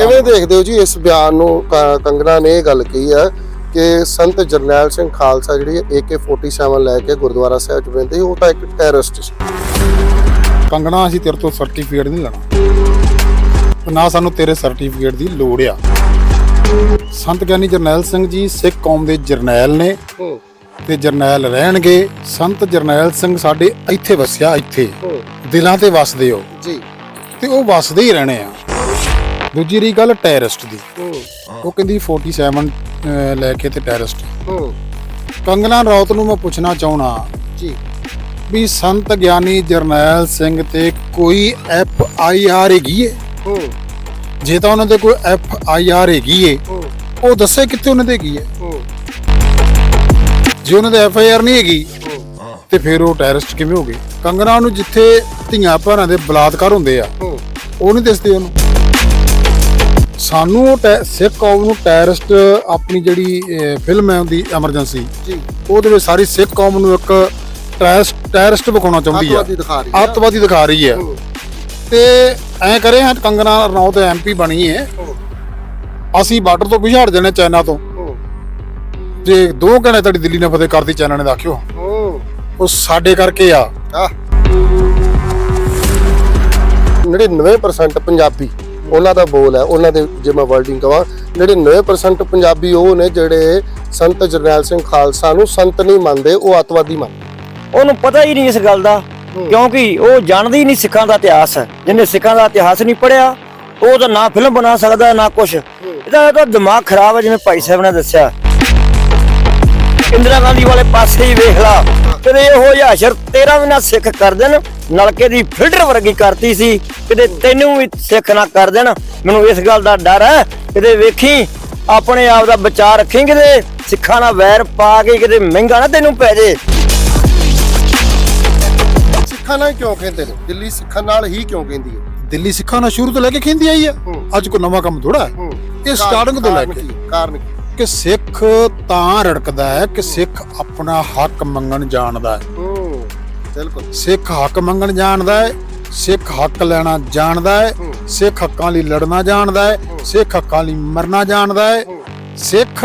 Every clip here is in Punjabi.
ਕਿਵੇਂ ਦੇਖਦੇ ਹੋ ਜੀ ਇਸ ਬਿਆਨ ਨੂੰ? ਕ- ਕੰਗਨਾ ਨੇ ਇਹ ਗੱਲ ਕਹੀ ਹੈ ਕਿ ਸੰਤ ਜਰਨੈਲ ਸਿੰਘ ਖਾਲਸਾ ਜਿਹੜੀ AK47 ਲੈ ਕੇ ਗੁਰਦੁਆਰਾ ਸਾਹਿਬ ਚ ਸੀ, ਉਹ ਤਾਂ ਇੱਕ ਟੈਰਰਿਸਟ ਸੀ। ਕੰਗਣਾ ਅਸੀਂ ਤੇਰੇ ਤੋਂ ਸਰਟੀਫਿਕੇਟ ਨਹੀਂ ਲੈਣਾ। ਨਾ ਸਾਨੂੰ ਤੇਰੇ ਸਰਟੀਫਿਕੇਟ ਦੀ ਲੋੜ ਆ। ਸੰਤ ਗਿਆਨੀ ਜਰਨੈਲ ਸਿੰਘ ਜੀ ਸਿੱਖ ਕੌਮ ਦੇ ਜਰਨੈਲ ਨੇ। ਤੇ ਜਰਨੈਲ ਰਹਿਣਗੇ। ਸੰਤ ਜਰਨੈਲ ਸਿੰਘ ਸਾਡੇ ਇੱਥੇ ਵਸਿਆ ਇੱਥੇ। ਦਿਲਾਂ ਤੇ ਵਸਦੇ ਹੋ। ਜੀ। ਤੇ ਉਹ ਵਸਦੇ ਹੀ ਰਹਿਣੇ ਆ। ਦੂਜੀ ਰਹੀ ਗੱਲ ਟੈਰਰਿਸਟ ਦੀ। ਉਹ ਕਹਿੰਦੀ 47 ਅਹ, ਲੈ ਕੇ ਤੇ ਟੈਰਰਿਸਟ। ਕੰਗਨਾ ਰੌਤ ਨੂੰ ਮੈਂ ਪੁੱਛਣਾ ਚਾਹਣਾ ਜੀ। ਵੀ ਸੰਤ ਗਿਆਨੀ ਜਰਨੈਲ ਸਿੰਘ ਤੇ ਕੋਈ ਐਫ ਆਈ ਆਰ ਹੈਗੀ ਏ? ਜੇ ਤਾਂ ਉਹਨਾਂ ਦੇ ਕੋਈ ਐਫ ਆਈ ਆਰ ਹੈਗੀ ਏ ਉਹ ਦੱਸੇ ਕਿੱਥੇ ਉਹਨਾਂ ਦੇ ਹੈਗੀ ਏ? ਹੂੰ। ਜੇ ਉਹਨਾਂ ਦੇ ਐਫ ਆਈ ਆਰ ਨਹੀਂ ਹੈਗੀ ਤੇ ਫਿਰ ਉਹ ਟੈਰਰਿਸਟ ਕਿਵੇਂ ਹੋ ਗਏ ਕੰਗਨਾ ਨੂੰ ਜਿੱਥੇ ਧੀਆਂ ਭੈਣਾਂ ਦੇ ਬਲਾਤਕਾਰ ਹੁੰਦੇ ਆ ਉਹ ਨਹੀਂ ਦੱਸਦੇ ਉਹਨੂੰ? ਸਾਨੂੰ ਉਹ ਟੈ- ਸਿੱਖ ਕੌਮ ਨੂੰ ਟੈਰਰਿਸਟ ਆਪਣੀ ਜਿਹੜੀ ਅਹ, ਫਿਲਮ ਹੈ ਉਹਦੀ ਐਮਰਜੈਂਸੀ ਜੀ। ਉਹਦੇ ਵਿੱਚ ਸਾਰੀ ਸਿੱਖ ਕੌਮ ਨੂੰ ਇੱਕ ਟੈਰਰਿਸਟ ਟੈਰਰਿਸਟ ਵਿਖਾਉਣਾ ਚਾਹੁੰਦੀ ਆ। ਅੱਤਵਾਦੀ ਦਿਖਾ ਰਹੀ ਹੈ ਅੱਤਵਾਦੀ ਦਿਖਾ ਰਹੀ ਹੈ ਹੂੰ। ਤੇ ਐ ਕਰੇ ਹਾਂ ਕੰਗਨਾ ਰਣੌਤ ਐਮਪੀ ਬਣੀ ਹੈ ਹੂੰ। ਅਸੀਂ ਬਾਰਡਰ ਤੋਂ ਪਿਛਾੜ ਜਾਣੇ ਚਾਈਨਾ ਤੋਂ। ਹੂੰ। ਜੇ 2 ਘੰਟੇ ਤੱਕ ਦਿੱਲੀ ਨੇ ਫਤਿਹ ਕਰਤੀ ਚਾਈਨਾ ਨੇ ਦੇਖਿਓ। ਹੂੰ। ਉਹ ਸਾਡੇ ਕਰਕੇ ਆ। ਆ 99% ਪੰਜਾਬੀ। ਉਹਨਾਂ ਦਾ ਬੋਲ ਹੈ ਉਹਨਾਂ ਦੇ ਜੇ ਮੈਂ ਵਰਡਿੰਗ ਕਵਾਂ 99% ਪੰਜਾਬੀ ਉਹ ਨੇ ਜਿਹੜੇ ਸੰਤ ਜਰਨੈਲ ਸਿੰਘ ਖਾਲਸਾ ਨੂੰ ਸੰਤ ਨਹੀਂ ਮੰਨਦੇ ਉਹ ਅੱਤਵਾਦੀ ਮੰਨਦੇ ਉਹਨੂੰ ਪਤਾ ਹੀ ਨਹੀਂ ਇਸ ਗੱਲ ਦਾ ਕਿਉਂਕਿ ਉਹ ਜਾਣਦਾ ਹੀ ਨਹੀਂ ਸਿੱਖਾਂ ਦਾ ਇਤਿਹਾਸ ਜਿਹਨੇ ਸਿੱਖਾਂ ਦਾ ਇਤਿਹਾਸ ਨਹੀਂ ਪੜਿਆ ਉਹ ਤਾਂ ਨਾ ਫਿਲਮ ਬਣਾ ਸਕਦਾ ਨਾ ਕੁਛ। ਇਹਦਾ ਇਹਦਾ ਦਿਮਾਗ ਖਰਾਬ ਹੈ ਜਿਵੇਂ ਭਾਈ ਸਾਹਿਬ ਨੇ ਦੱਸਿਆ। ਇੰਦਰਾ ਗਾਂਧੀ ਵਾਲੇ ਪਾਸੇ ਹੀ ਵੇਖ ਲਾ। ਕਿਤੇ ਇਹੋ ਜਿਹਾ ਅਸ਼ਰ ਤੇਰਾ ਵੀ ਨਾ ਸਿੱਖ ਕਰ ਦੇਣ ਨਲਕੇ ਦੀ ਫਿਲਟਰ ਵਰਗੀ ਕਰਤੀ ਸੀ ਕਿਤੇ ਤੈਨੂੰ ਵੀ ਸਿੱਖ ਨਾ ਕਰ ਦੇਣ। ਮੈਨੂੰ ਇਸ ਗੱਲ ਦਾ ਡਰ ਹੈ ਕਿਤੇ ਵੇਖੀ ਆਪਣੇ ਆਪ ਦਾ ਬਚਾਅ ਰੱਖੀ ਕਿਤੇ ਸਿੱਖਾਂ ਨਾਲ ਵੈਰ ਪਾ ਕੇ ਕਿਤੇ ਮਹਿੰਗਾ ਨਾ ਤੈਨੂੰ ਪੈ ਜੇ। ਸਿੱਖਾਂ ਨਾਲ ਕਿਉਂ ਕਹਿੰਦੇ ਨੇ? ਦਿੱਲੀ ਸਿੱਖਾਂ ਨਾਲ ਹੀ ਕਿਉਂ ਕਹਿੰਦੀ ਹੈ? ਦਿੱਲੀ ਸਿੱਖਾਂ ਨਾਲ ਸ਼ੁਰੂ ਤੋਂ ਲੈ ਕੇ ਖਿੰਦੀ ਆਈ ਹੂੰ। ਅੱਜ ਕੋਈ ਨਵਾਂ ਕੰਮ ਥੋੜਾ ਹੈ। ਇਹ ਸਟਾਰਟਿੰਗ ਤੋਂ ਲੈ ਕੀ? ਕਾਰਨ ਕੀ? ਕਿ ਸਿੱਖ ਤਾਂ ਰੜਕਦਾ ਹੈ ਕਿ ਸਿੱਖ ਆਪਣਾ ਹੱਕ ਮੰਗਣ ਜਾਣਦਾ ਹੈ। ਬਿਲਕੁਲ। ਸਿੱਖ ਹੱਕ ਮੰਗਣ ਜਾਣਦਾ ਹੈ ਸਿੱਖ ਹੱਕ ਲੈਣਾ ਜਾਣਦਾ ਹੈ। ਸਿੱਖ ਹੱਕਾਂ ਲਈ ਲੜਨਾ ਜਾਣਦਾ ਹੈ ਸਿੱਖ ਹੱਕਾਂ ਲਈ ਮਰਨਾ ਜਾਣਦਾ ਹੈ ਸਿੱਖ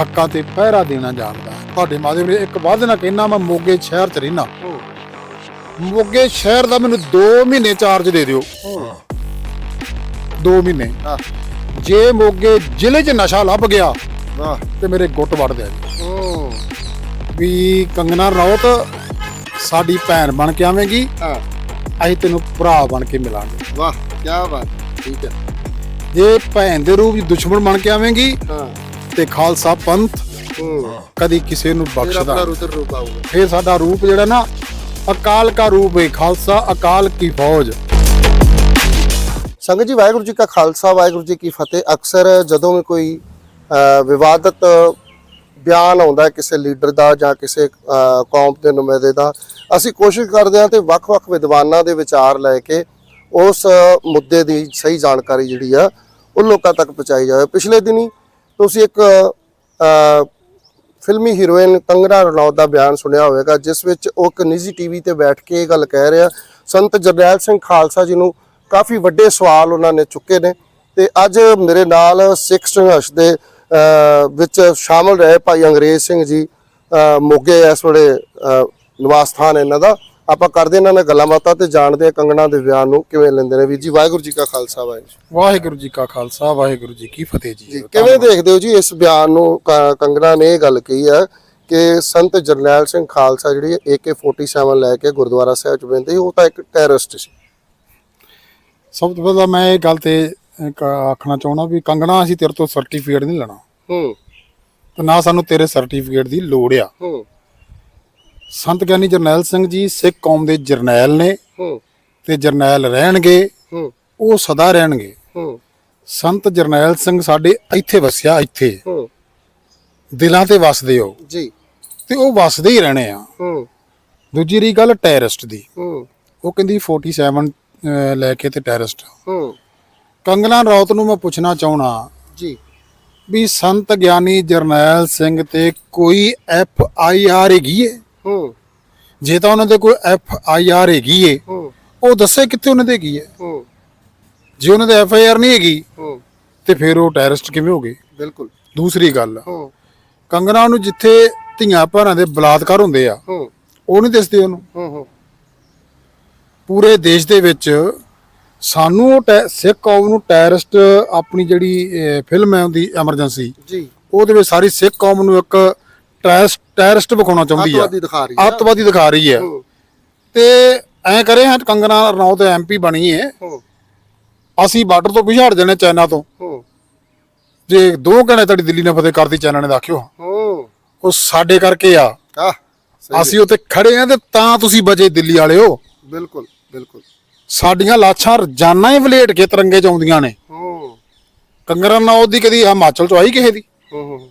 ਹੱਕਾਂ ਤੇ ਪਹਿਰਾ ਦੇਣਾ ਜਾਣਦਾ ਹੈ। ਤੁਹਾਡੇ ਮਾਧਿਅਮ ਨੇ ਇੱਕ ਵਾਅਦੇ ਨਾਲ ਕਹਿਣਾ ਮੈਂ ਮੋਗੇ ਸ਼ਹਿਰ ਚ ਰਹਿਣਾ ਮੋਗੇ ਸ਼ਹਿਰ ਦਾ ਮੈਨੂੰ 2 ਮਹੀਨੇ ਚਾਰਜ ਦੇ ਦਿਓ। ਹੂੰ। 2 ਮਹੀਨੇ। ਜੇ ਮੋਗੇ ਜ਼ਿਲ੍ਹੇ 'ਚ ਨਸ਼ਾ ਲੱਭ ਗਿਆ ਵਾਹ। ਤੇ ਮੇਰੇ ਗੁੱਟ ਵੜ ਦਿਆ ਜੀ। ਵੀ ਕੰਗਨਾ ਰਣੌਤ ਸਾਡੀ ਭੈਣ ਬਣ ਕੇ ਆਵੇਂਗੀ ਹਾਂ। ਅਸੀਂ ਤੈਨੂੰ ਭਰਾ ਬਣ ਕੇ ਮਿਲਾਂਗੇ। ਵਾਹ ਕੀ ਬਾਤ। ਠੀਕ ਹੈ। ਜੇ ਭੈਣ ਦੇ ਰੂਪ 'ਚ ਦੁਸ਼ਮਣ ਬਣ ਕੇ ਆਵੇਂਗੀ ਹਾਂ। ਤੇ ਖਾਲਸਾ ਪੰਥ ਹੂੰ ਕਦੀ ਕਿਸੇ ਨੂੰ ਫਿਰ ਆਪਣਾ ਬਖਸ਼ਦਾ ਰੁਦਰ ਰੂਪ ਆਊਗਾ ਫੇਰ ਸਾਡਾ ਰੂਪ ਜਿਹੜਾ ਨਾ ਅਕਾਲ ਕਾ ਰੂਪ ਹੈ ਖਾਲਸਾ ਅਕਾਲ ਕੀ ਫੌਜ। ਸੰਗਤ ਜੀ, ਵਾਹਿਗੁਰੂ ਜੀ ਕਾ ਖਾਲਸਾ, ਵਾਹਿਗੁਰੂ ਜੀ ਕੀ ਫਤਿਹ। ਅਕਸਰ ਜਦੋਂ ਵੀ ਕੋਈ ਵਿਵਾਦਤ ਬਿਆਨ ਆਉਂਦਾ ਕਿਸੇ ਲੀਡਰ ਦਾ ਜਾਂ ਕਿਸੇ ਕੌਮ ਦੇ ਨੁਮਾਇੰਦੇ ਦਾ, ਅਸੀਂ ਕੋਸ਼ਿਸ਼ ਕਰਦੇ ਹਾਂ ਤੇ ਵੱਖ-ਵੱਖ ਵਿਦਵਾਨਾਂ ਦੇ ਵਿਚਾਰ ਲੈ ਕੇ ਉਸ ਮੁੱਦੇ ਦੀ ਸਹੀ ਜਾਣਕਾਰੀ ਜਿਹੜੀ ਆ, ਉਹ ਲੋਕਾਂ ਤੱਕ ਪਹੁੰਚਾਈ ਜਾਵੇ। ਪਿਛਲੇ ਦਿਨੀ ਤੁਸੀਂ ਇੱਕ ਫਿਲਮੀ ਹੀਰੋਇਨ ਕੰਗਨਾ ਰਣੌਤ ਦਾ ਬਿਆਨ ਸੁਣਿਆ ਹੋਵੇਗਾ, ਜਿਸ ਵਿੱਚ ਉਹ ਇੱਕ ਨਿੱਜੀ ਟੀਵੀ ਤੇ ਬੈਠ ਕੇ ਇਹ ਗੱਲ ਕਹਿ ਰਿਹਾ, ਸੰਤ ਜਰਨੈਲ ਸਿੰਘ ਖਾਲਸਾ ਜੀ ਨੂੰ ਕਾਫੀ ਵੱਡੇ ਸਵਾਲ ਉਹਨਾਂ ਨੇ ਚੁੱਕੇ ਨੇ ਤੇ ਅੱਜ ਮੇਰੇ ਨਾਲ ਸਿੱਖ ਸੰਘਰਸ਼ ਦੇ ਵਿੱਚ ਸ਼ਾਮਲ ਰਹੇ ਭਾਈ ਅੰਗਰੇਜ਼ ਸਿੰਘ ਜੀ ਮੋਗੇ ਇਸ ਵੇਲੇ ਨਿਵਾਸ ਸਥਾਨ ਇਹਨਾਂ ਦਾ। ਆਪਾਂ ਕਰਦੇ ਇਹਨਾਂ ਨਾਲ ਗੱਲਾਂ ਬਾਤਾਂ ਤੇ ਜਾਣਦੇ ਹਾਂ ਕੰਗਣਾ ਦੇ ਬਿਆਨ ਨੂੰ ਕਿਵੇਂ ਲੈਂਦੇ ਨੇ। ਵੀਰ ਜੀ ਵਾਹਿਗੁਰੂ ਜੀ ਕਾ ਖਾਲਸਾ ਵਾਹਿਗੁਰੂ ਵਾਹਿਗੁਰੂ ਜੀ ਕਾ ਖਾਲਸਾ ਵਾਹਿਗੁਰੂ ਜੀ ਕੀ ਫਤਿਹ ਜੀ। ਜੀ ਕਿਵੇਂ ਦੇਖਦੇ ਹੋ ਜੀ ਇਸ ਬਿਆਨ ਨੂੰ? ਕ- ਕੰਗਨਾ ਨੇ ਇਹ ਗੱਲ ਕਹੀ ਹੈ ਕਿ ਸੰਤ ਜਰਨੈਲ ਸਿੰਘ ਖਾਲਸਾ ਜਿਹੜੀ AK47 ਲੈ ਕੇ ਗੁਰਦੁਆਰਾ ਸਾਹਿਬ ਚ ਸੀ, ਉਹ ਤਾਂ ਇੱਕ ਟੈਰਰਿਸਟ ਸੀ। ਸਭ ਤੋਂ ਪਹਿਲਾਂ ਮੈਂ ਇਹ ਗੱਲ ਤੇ ਇੱਕ ਆਖਣਾ ਚਾਹੁੰਦਾ ਵੀ ਕੰਗਣਾ ਅਸੀਂ ਤੇਰੇ ਤੋਂ ਸਰਟੀਫਿਕੇਟ ਨਹੀਂ ਲੈਣਾ। ਹੂੰ। ਤੇ ਨਾ ਸਾਨੂੰ ਤੇਰੇ ਸਰਟੀਫਿਕੇਟ ਦੀ ਲੋੜ ਆ। ਹੂੰ। ਸੰਤ ਗਿਆਨੀ ਜਰਨੈਲ ਸਿੰਘ ਜੀ ਸਿੱਖ ਕੌਮ ਦੇ ਜਰਨੈਲ ਨੇ ਹੂੰ। ਤੇ ਜਰਨੈਲ ਰਹਿਣਗੇ ਹੂੰ। ਉਹ ਸਦਾ ਰਹਿਣਗੇ। ਹੂੰ। ਸੰਤ ਜਰਨੈਲ ਸਿੰਘ ਸਾਡੇ ਇੱਥੇ ਵਸਿਆ ਇੱਥੇ। ਹੂੰ। ਦਿਲਾਂ ਤੇ ਵਸਦੇ ਹੋ ਜੀ। ਤੇ ਉਹ ਵਸਦੇ ਹੀ ਰਹਿਣੇ ਆ। ਹੂੰ। ਦੂਜੀ ਰਹੀ ਗੱਲ ਟੈਰਰਿਸਟ ਦੀ। ਹੂੰ। ਉਹ ਕਹਿੰਦੀ 47 ਅਹ, ਲੈ ਕੇ ਤੇ ਟੈਰਰਿਸਟ। ਹੂੰ। ਕੰਗਨਾ ਰੌਤ ਨੂੰ ਮੈਂ ਪੁੱਛਣਾ ਚਾਹਣਾ ਜੀ। ਵੀ ਸੰਤ ਗਿਆਨੀ ਜਰਨੈਲ ਸਿੰਘ ਤੇ ਕੋਈ ਐਫ ਆਈ ਆਰ ਹੈਗੀ ਏ? ਹੂੰ। ਜੇ ਤਾਂ ਉਹਨਾਂ ਦੇ ਕੋਈ ਐਫ ਆਈ ਆਰ ਹੈਗੀ ਏ ਹੂੰ। ਉਹ ਦੱਸੇ ਕਿੱਥੇ ਉਹਨਾਂ ਦੇ ਹੈਗੀ ਏ? ਹੂੰ। ਜੇ ਉਹਨਾਂ ਦੇ ਐਫ ਆਈ ਆਰ ਨਹੀਂ ਹੈਗੀ ਹੂੰ। ਤੇ ਫਿਰ ਉਹ ਟੈਰਰਿਸਟ ਕਿਵੇਂ ਹੋ ਗਏ ਬਿਲਕੁਲ। ਦੂਸਰੀ ਗੱਲ ਹੂੰ। ਕੰਗਨਾ ਨੂੰ ਜਿੱਥੇ ਧੀਆਂ ਭੈਣਾਂ ਦੇ ਬਲਾਤਕਾਰ ਹੁੰਦੇ ਆ ਹੂੰ। ਉਹ ਨਹੀਂ ਦਿਸਦੇ ਉਹਨੂੰ? ਹੂੰ ਹੂੰ। ਪੂਰੇ ਦੇਸ਼ ਦੇ ਵਿੱਚ ਸਾਨੂੰ ਉਹ ਟੈ- ਸਿੱਖ ਕੌਮ ਨੂੰ ਟੈਰਰਿਸਟ ਆਪਣੀ ਜਿਹੜੀ ਅਹ, ਫਿਲਮ ਹੈ ਉਹਦੀ ਐਮਰਜੈਂਸੀ ਜੀ। ਉਹਦੇ ਵਿੱਚ ਸਾਰੀ ਸਿੱਖ ਕੌਮ ਨੂੰ ਇੱਕ ਟੈਰਰਿਸਟ ਟੈਰਰਿਸਟ ਵਿਖਾਉਣਾ ਚਾਹੁੰਦੀ ਆ ਅੱਤਵਾਦੀ ਦਿਖਾ ਰਹੀ ਹੈ। ਅੱਤਵਾਦੀ ਦਿਖਾ ਰਹੀ ਹੈ। ਹੂੰ। ਤੇ ਐਂ ਕਰੇ ਹਾਂ ਕੰਗਨਾ ਰਣੌਤ ਐਮਪੀ ਬਣੀ ਹੈ। ਹੂੰ। ਅਸੀਂ ਬਾਰਡਰ ਤੋਂ ਪਿਛਾੜ ਜਾਣੇ ਚਾਈਨਾ ਤੋਂ। ਹੂੰ। ਜੇ ਦੋ ਘੰਟੇ ਤੁਹਾਡੀ ਦਿੱਲੀ ਨੇ ਫਤਿਹ ਕਰਤੀ ਚਾਈਨਾ ਨੇ ਦੇਖਿਓ। ਹੂੰ। ਉਹ ਸਾਡੇ ਕਰਕੇ ਆ। ਆਹ ਸਹੀ ਅਸੀਂ ਉੱਥੇ ਖੜੇ ਆ ਤੇ ਤਾਂ ਤੁਸੀਂ ਬਜੇ ਦਿੱਲੀ ਵਾਲਿਓ ਬਿਲਕੁਲ। ਬਿਲਕੁਲ। ਸਾਡੀਆਂ ਲਾਸ਼ਾਂ ਰੋਜ਼ਾਨਾ ਹੀ ਵਲੇਟ ਕੇ ਤਿਰੰਗੇ ਚ ਆਉਂਦੀਆਂ ਨੇ। ਹੂੰ। ਕੰਗਨਾ ਰਣੌਤ ਦੀ ਕਦੀ ਹਿਮਾਚਲ ਚ ਆਈ ਕਿਸੇ ਦੀ? ਹੂੰ ਹੂੰ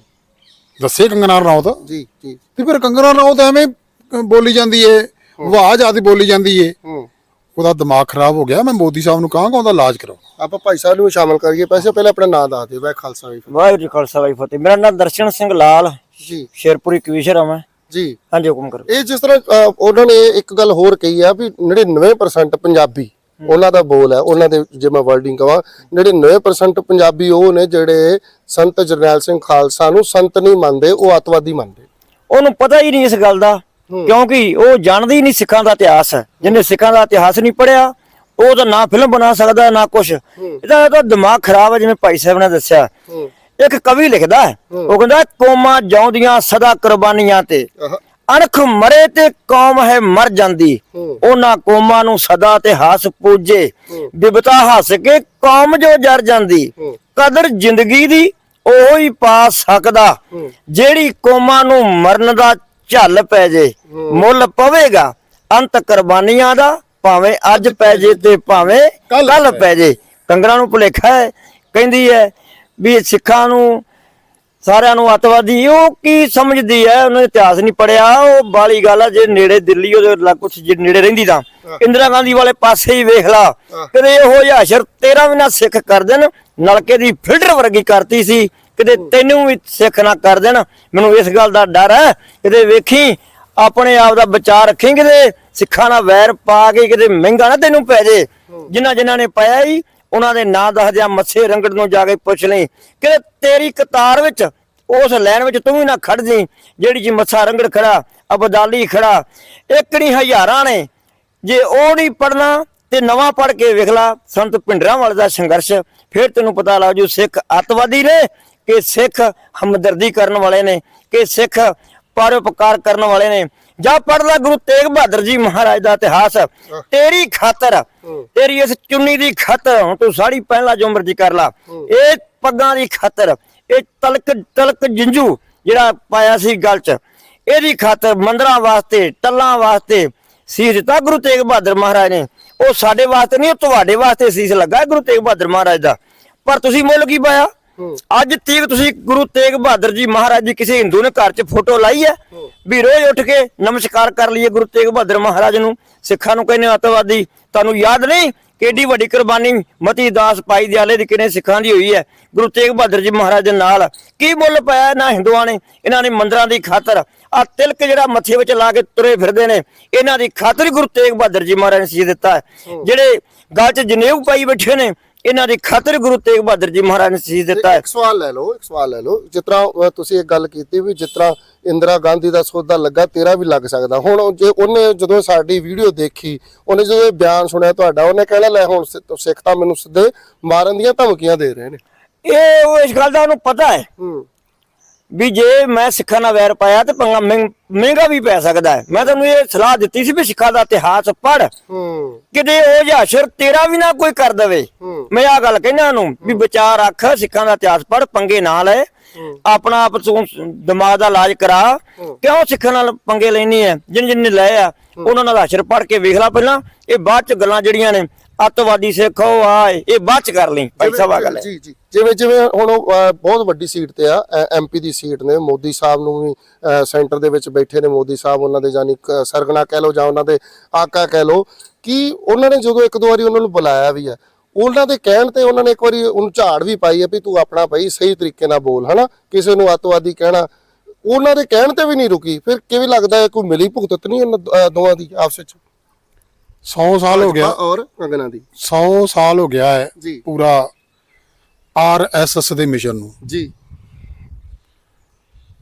ਦੱਸੇ ਕੰਗਨਾ ਰਣੌਤ ਜੀ ਜੀ। ਤੇ ਫਿਰ ਕੰਗਨਾ ਰਣੌਤ ਐਵੇਂ ਅਹ, ਬੋਲੀ ਜਾਂਦੀ ਏ ਵਾਹ ਜਿਆਦੀ ਬੋਲੀ ਜਾਂਦੀ ਏ। ਹੂੰ। ਉਹਦਾ ਦਿਮਾਗ ਖਰਾਬ ਹੋ ਗਿਆ ਮੈਂ ਮੋਦੀ ਸਾਹਿਬ ਨੂੰ ਕਹਾਂਗਾ ਉਹਦਾ ਇਲਾਜ ਕਰਾਓ। ਆਪਾਂ ਭਾਈ ਸਾਹਿਬ ਨੂੰ ਸ਼ਾਮਲ ਕਰੀਏ ਪੈਸੇ ਪਹਿਲਾਂ ਆਪਣਾ ਨਾਮ ਦੱਸ ਦਿਓ ਵੈ ਖਾਲਸਾ ਵੀ ਵਾਹਿਗੁਰੂ ਜੀ ਖਾਲਸਾ ਵਾਹਿਗੁਰੂ ਫਤਿਹ। ਮੇਰਾ ਨਾਮ ਦਰਸ਼ਨ ਸਿੰਘ ਲਾਲ ਜੀ। ਸ਼ੇਰਪੁਰੀ ਕਵੀਸ਼ਰ ਆ ਮੈਂ। ਜੀ। ਹਾਂਜੀ ਹੁਕਮ ਕਰੋ। ਇਹ ਜਿਸ ਤਰ੍ਹਾਂ ਉਹਨਾਂ ਨੇ ਇੱਕ ਗੱਲ ਹੋਰ ਕਹੀ ਆ ਵੀ 99% ਪੰਜਾਬੀ ਉਹਨਾਂ ਦਾ ਬੋਲ ਹੈ ਉਹਨਾਂ ਦੇ ਜੇ ਮੈਂ ਵਰਡਿੰਗ ਕਵਾਂ 99% ਪੰਜਾਬੀ ਉਹ ਨੇ ਜਿਹੜੇ ਸੰਤ ਜਰਨੈਲ ਸਿੰਘ ਖਾਲਸਾ ਨੂੰ ਸੰਤ ਨਹੀਂ ਮੰਨਦੇ ਉਹ ਅੱਤਵਾਦੀ ਮੰਨਦੇ। ਉਹਨੂੰ ਪਤਾ ਹੀ ਨਹੀਂ ਇਸ ਗੱਲ ਦਾ ਕਿਉਂਕਿ ਉਹ ਜਾਣਦਾ ਹੀ ਨਹੀਂ ਸਿੱਖਾਂ ਦਾ ਇਤਿਹਾਸ ਜਿਹਨੇ ਸਿੱਖਾਂ ਦਾ ਇਤਿਹਾਸ ਨਹੀਂ ਪੜਿਆ ਉਹ ਤਾਂ ਨਾ ਫਿਲਮ ਬਣਾ ਸਕਦਾ ਨਾ ਕੁਛ। ਇਹਦਾ ਇਹਦਾ ਦਿਮਾਗ ਖਰਾਬ ਹੈ ਜਿਵੇਂ ਭਾਈ ਸਾਹਿਬ ਨੇ ਦੱਸਿਆ। ਹੂੰ। ਇੱਕ ਕਵੀ ਲਿਖਦਾ ਹੈ ਉਹ ਕਹਿੰਦਾ ਕੋਮਾ ਜਾਉਂਦੀਆਂ ਸਦਾ ਕੁਰਬਾਨੀਆਂ ਤੇ। ਅਣਖ ਮਰੇ ਤੇ ਕੌਮ ਹੈ ਮਰ ਜਾਂਦੀ। ਉਹਨਾਂ ਕੌਮਾਂ ਨੂੰ ਸਦਾ ਤੇ ਹੱਸ ਪੂਜੇ। ਬਿਬਤਾ ਹੱਸ ਕੇ ਕੌਮ ਜੋ ਜਰ ਜਾਂਦੀ। ਕਦਰ ਜ਼ਿੰਦਗੀ ਦੀ ਉਹ ਹੀ ਪਾ ਸਕਦਾ। ਜਿਹੜੀ ਕੌਮਾਂ ਨੂੰ ਮਰਨ ਦਾ ਝੱਲ ਪੈ ਜੇ ਮੁੱਲ ਪਵੇਗਾ। ਅੰਤ ਕੁਰਬਾਨੀਆਂ ਦਾ ਭਾਵੇਂ ਅੱਜ ਪੈ ਜੇ ਤੇ ਭਾਵੇਂ ਕੱਲ ਪੈ ਪੈ ਜੇ। ਕੰਗਰਾਂ ਨੂੰ ਭੁਲੇਖਾ ਹੈ। ਕਹਿੰਦੀ ਹੈ ਵੀ ਸਿੱਖਾਂ ਨੂੰ ਸਾਰਿਆਂ ਨੂੰ ਅੱਤਵਾਦੀ ਉਹ ਕੀ ਸਮਝਦੀ ਹੈ ਉਹਨੇ ਇਤਿਹਾਸ ਨਹੀਂ ਪੜਿਆ ਉਹ ਬਾਲੀ ਗੱਲ ਆ ਜੇ ਨੇੜੇ ਦਿੱਲੀ ਉਹਦੇ ਲਾ ਕੁਛ ਜੇ ਨੇੜੇ ਰਹਿੰਦੀ ਤਾਂ। ਇੰਦਰਾ ਗਾਂਧੀ ਵਾਲੇ ਪਾਸੇ ਹੀ ਵੇਖ ਲਾ। ਕਦੇ ਇਹੋ ਜਿਹਾ ਅਸ਼ਰ ਤੇਰਾ ਵੀ ਨਾ ਸਿੱਖ ਕਰ ਦੇਣ ਨਲਕੇ ਦੀ ਫਿਲਟਰ ਵਰਗੀ ਕਰਤੀ ਸੀ। ਕਿਤੇ ਤੈਨੂੰ ਵੀ ਸਿੱਖ ਨਾ ਕਰ ਦੇਣ। ਮੈਨੂੰ ਇਸ ਗੱਲ ਦਾ ਡਰ ਹੈ ਕਿਤੇ ਵੇਖੀ ਆਪਣੇ ਆਪ ਦਾ ਬਚਾਅ ਰੱਖੀ ਕਿਤੇ ਸਿੱਖਾਂ ਨਾਲ ਵੈਰ ਪਾ ਕੇ ਕਿਤੇ ਮਹਿੰਗਾ ਨਾ ਤੈਨੂੰ ਪੈ ਜੇ। ਜਿਨ੍ਹਾਂ ਜਿਨ੍ਹਾਂ ਨੇ ਪਾਇਆ ਹੀ ਉਹਨਾਂ ਦੇ ਨਾਂ ਦੱਸ ਦਿਆਂ ਮੱਥੇ ਰੰਗੜ ਨੂੰ ਜਾ ਕੇ ਪੁੱਛ ਲਈ ਕਿ ਤੇਰੀ ਕਤਾਰ ਵਿੱਚ, ਉਸ ਲਾਈਨ ਵਿੱਚ ਤੂੰ ਵੀ ਨਾ ਖੜ ਜੀ ਜਿਹੜੀ ਜੀ ਮੱਥਾ ਰੰਗੜ ਖੜਾ, ਅਬਦਾਲੀ ਖੜਾ ਇੱਕ ਨਹੀਂ ਹਜ਼ਾਰਾਂ ਨੇ? ਜੇ ਉਹ ਨਹੀਂ ਪੜਨਾ ਤੇ ਨਵਾਂ ਪੜ ਕੇ ਵੇਖ ਲਾ, ਸੰਤ ਭਿੰਡਰਾਂ ਵਾਲੇ ਦਾ ਸੰਘਰਸ਼, ਫਿਰ ਤੈਨੂੰ ਪਤਾ ਲੱਗ ਜੂ ਸਿੱਖ ਅੱਤਵਾਦੀ ਨੇ, ਕਿ ਸਿੱਖ ਹਮਦਰਦੀ ਕਰਨ ਵਾਲੇ ਨੇ, ਕਿ ਸਿੱਖ ਪਰਉਪਕਾਰ ਕਰਨ ਵਾਲੇ ਨੇ। ਜਾ ਪੜ ਲੈ ਗੁਰੂ ਤੇਗ ਬਹਾਦਰ ਜੀ ਮਹਾਰਾਜ ਦਾ ਇਤਿਹਾਸ। ਤੇਰੀ ਖਾਤਰ ਤੇਰੀ ਇਸ ਚੁੰਨੀ ਦੀ ਖਾਤਰ ਹੁਣ ਤੂੰ ਸਾੜੀ ਪਹਿਨ ਲਾ ਜੋ ਮਰਜ਼ੀ ਕਰ ਲਾ। ਇਹ ਪੱਗਾਂ ਦੀ ਖਾਤਰ ਇਹ ਤਲਕ ਤਲਕ ਜਿੰਜੂ ਜਿਹੜਾ ਪਾਇਆ ਸੀ ਗਲ 'ਚ ਇਹਦੀ ਖਾਤਰ ਮੰਦਰਾਂ ਵਾਸਤੇ ਟੱਲਾਂ ਵਾਸਤੇ ਸੀਸ ਦਿੱਤਾ ਗੁਰੂ ਤੇਗ ਬਹਾਦਰ ਮਹਾਰਾਜ ਨੇ। ਉਹ ਸਾਡੇ ਵਾਸਤੇ ਨਹੀਂ ਉਹ ਤੁਹਾਡੇ ਵਾਸਤੇ ਸੀਸ ਲੱਗਾ ਗੁਰੂ ਤੇਗ ਬਹਾਦਰ ਮਹਾਰਾਜ ਦਾ। ਪਰ ਤੁਸੀਂ ਮੁੱਲ ਕੀ ਪਾਇਆ? ਅੱਜ ਤੀਕ ਤੁਸੀਂ ਗੁਰੂ ਤੇਗ ਬਹਾਦਰ ਜੀ ਮਹਾਰਾਜ ਦੀ ਕਿਸੇ ਹਿੰਦੂ ਨੇ ਘਰ 'ਚ ਫੋਟੋ ਲਾਈ ਹੈ ਵੀ ਰੋਜ਼ ਉੱਠ ਕੇ ਨਮਸਕਾਰ ਕਰ ਲਈਏ ਗੁਰੂ ਤੇਗ ਬਹਾਦਰ ਮਹਾਰਾਜ ਨੂੰ ਸਿੱਖਾਂ ਨੂੰ ਕਹਿੰਦੇ ਅੱਤਵਾਦੀ। ਤੁਹਾਨੂੰ ਯਾਦ ਨਹੀਂ? ਕਿੱਡੀ ਵੱਡੀ ਕੁਰਬਾਨੀ ਮਤੀ ਦਾਸ ਪਾਈ ਦਿਆਲੇ ਦੀ ਕਿਨੇ ਸਿੱਖਾਂ ਦੀ ਹੋਈ ਹੈ? ਗੁਰੂ ਤੇਗ ਬਹਾਦਰ ਜੀ ਮਹਾਰਾਜ ਦੇ ਨਾਲ ਕੀ ਮੁੱਲ ਪਾਇਆ ਨਾ ਹਿੰਦੂਆਂ ਨੇ? ਇਹਨਾਂ ਨੇ ਮੰਦਰਾਂ ਦੀ ਖਾਤਰ ਆ ਤਿਲਕ ਜਿਹੜਾ ਮੱਥੇ ਵਿੱਚ ਲਾ ਕੇ ਤੁਰੇ ਫਿਰਦੇ ਨੇ ਇਹਨਾਂ ਦੀ ਖਾਤਰ ਗੁਰੂ ਤੇਗ ਬਹਾਦਰ ਜੀ ਮਹਾਰਾਜ ਨੇ ਸੀ ਦਿੱਤਾ ਜਿਹੜੇ ਗਲ 'ਚ ਜਨੇਊ ਪਾਈ ਬੈਠੇ ਨੇ ਇਹਨਾਂ ਦੀ ਖਾਤਰ ਗੁਰੂ ਤੇਗ ਬਹਾਦਰ ਜੀ ਮਹਾਰਾਜ ਨੇ ਸੀ ਦਿੱਤਾ ਹੈ। ਇੱਕ ਸਵਾਲ ਲੈ ਲਓ ਇੱਕ ਸਵਾਲ ਲੈ ਲਓ। ਜਿਸ ਤਰ੍ਹਾਂ ਤੁਸੀਂ ਇੱਕ ਗੱਲ ਕੀਤੀ ਵੀ ਜਿਸ ਤਰ੍ਹਾਂ ਇੰਦਰਾ ਗਾਂਧੀ ਦਾ ਸੌਦਾ ਲੱਗਾ ਤੇਰਾ ਵੀ ਲੱਗ ਸਕਦਾ। ਹੁਣ ਜੇ ਉਹਨੇ ਜਦੋਂ ਸਾਡੀ ਵੀਡੀਓ ਦੇਖੀ ਉਹਨੇ ਜਦੋਂ ਇਹ ਬਿਆਨ ਸੁਣਿਆ ਤੁਹਾਡਾ ਉਹਨੇ ਕਹਿਣਾ ਲੈ ਹੁਣ ਸਿ- ਸਿੱਖ ਤਾਂ ਮੈਨੂੰ ਸਿੱਧੇ ਮਾਰਨ ਦੀਆਂ ਧਮਕੀਆਂ ਦੇ ਰਹੇ ਨੇ। ਇਹ ਉਹ ਇਸ ਗੱਲ ਦਾ ਉਹਨੂੰ ਪਤਾ ਹੈ। ਹੂੰ। ਵੀ ਜੇ ਮੈਂ ਸਿੱਖਾਂ ਨਾਲ ਵੈਰ ਪਾਇਆ ਤੇ ਪੰਗਾ ਮਹਿੰ- ਮਹਿੰਗਾ ਵੀ ਪੈ ਸਕਦਾ ਹੈ। ਮੈਂ ਤੁਹਾਨੂੰ ਇਹ ਸਲਾਹ ਦਿੱਤੀ ਸੀ ਵੀ ਸਿੱਖਾਂ ਦਾ ਇਤਿਹਾਸ ਪੜ੍ਹ। ਹੂੰ। ਕਿਤੇ ਉਹ ਜਿਹਾ ਅਸ਼ਰ ਤੇਰਾ ਵੀ ਨਾ ਕੋਈ ਕਰ ਦਵੇ। ਮੈਂ ਆ ਗੱਲ ਕਹਿਣਾ ਉਹਨੂੰ ਵੀ ਵਿਚਾਰ ਰੱਖ ਸਿੱਖਾਂ ਦਾ ਇਤਿਹਾਸ ਪੜ੍ਹ ਪੰਗੇ ਨਾ ਲੈ। ਆਪਣਾ ਆਪ ਤੂੰ ਦਿਮਾਗ ਦਾ ਇਲਾਜ ਕਰਾ। ਕਿਉਂ ਸਿੱਖਾਂ ਨਾਲ ਪੰਗੇ ਲੈਣੀ ਹੈ ਜਿਨ ਜਿਨ ਨੇ ਲਏ ਆ ਉਹਨਾਂ ਨਾਲ ਅਸ਼ਰ ਪੜ੍ਹ ਕੇ ਵੇਖ ਲੈ ਪਹਿਲਾਂ। ਇਹ ਬਾਅਦ ਚ ਗੱਲਾਂ ਜਿਹੜੀਆਂ ਨੇ ਅੱਤਵਾਦੀ ਸਿੱਖ ਉਹ ਆਏ ਇਹ ਬਾਅਦ ਚ ਕਰ ਲਈ ਭਾਈ ਸਾਹਿਬ ਆ ਗੱਲ ਹੈ। ਜੀ ਜੀ। ਜਿਵੇਂ ਜਿਵੇਂ ਹੁਣ ਬਹੁਤ ਵੱਡੀ ਸੀਟ ਤੇ ਆ ਐਮਪੀ ਦੀ ਸੀਟ ਨੇ ਮੋਦੀ ਸਾਹਿਬ ਨੂੰ ਵੀ ਸੈਂਟਰ ਦੇ ਵਿੱਚ ਬੈਠੇ ਨੇ ਮੋਦੀ ਸਾਹਿਬ ਉਹਨਾਂ ਦੇ ਜਾਨੀ ਸਰਗਣਾ ਕਹਿ ਲਓ ਜਾਂ ਉਹਨਾਂ ਦੇ ਆਕਾ ਕਹਿ ਲਓ ਕਿ ਉਹਨਾਂ ਨੇ ਜਦੋਂ ਇੱਕ ਦੋ ਵਾਰੀ ਉਹਨਾਂ ਨੂੰ ਬੁਲਾਇਆ ਵੀ ਹੈ ਉਹਨਾਂ ਦੇ ਕਹਿਣ ਤੇ ਉਹਨਾਂ ਨੇ ਇੱਕ ਵਾਰੀ ਉਹਨੂੰ ਝਾੜ ਵੀ ਪਾਈ ਹੈ ਵੀ ਤੂੰ ਆਪਣਾ ਭਾਈ ਸਹੀ ਤਰੀਕੇ ਨਾਲ ਬੋਲ ਹਨਾ? ਕਿਸੇ ਨੂੰ ਅੱਤਵਾਦੀ ਕਹਿਣਾ ਉਹਨਾਂ ਦੇ ਕਹਿਣ ਤੇ ਵੀ ਨਹੀਂ ਰੁਕੀ ਫਿਰ ਕਿਵੇਂ ਲੱਗਦਾ ਹੈ ਕੋਈ ਮਿਲੀ ਭੁਗਤਤ ਨਹੀਂ ਅਹ, ਦੋਵਾਂ ਦੀ ਆਪਸ ਵਿੱਚ? 100 ਸਾਲ ਹੋ ਗਿਆ। ਔਰ ਕੰਗਨਾ ਦੀ। 100 ਸਾਲ ਹੋ ਗਿਆ ਹੈ ਪੂਰਾ ਆਰਐਸਐਸ ਦੇ ਮਿਸ਼ਨ ਨੂੰ। ਜੀ।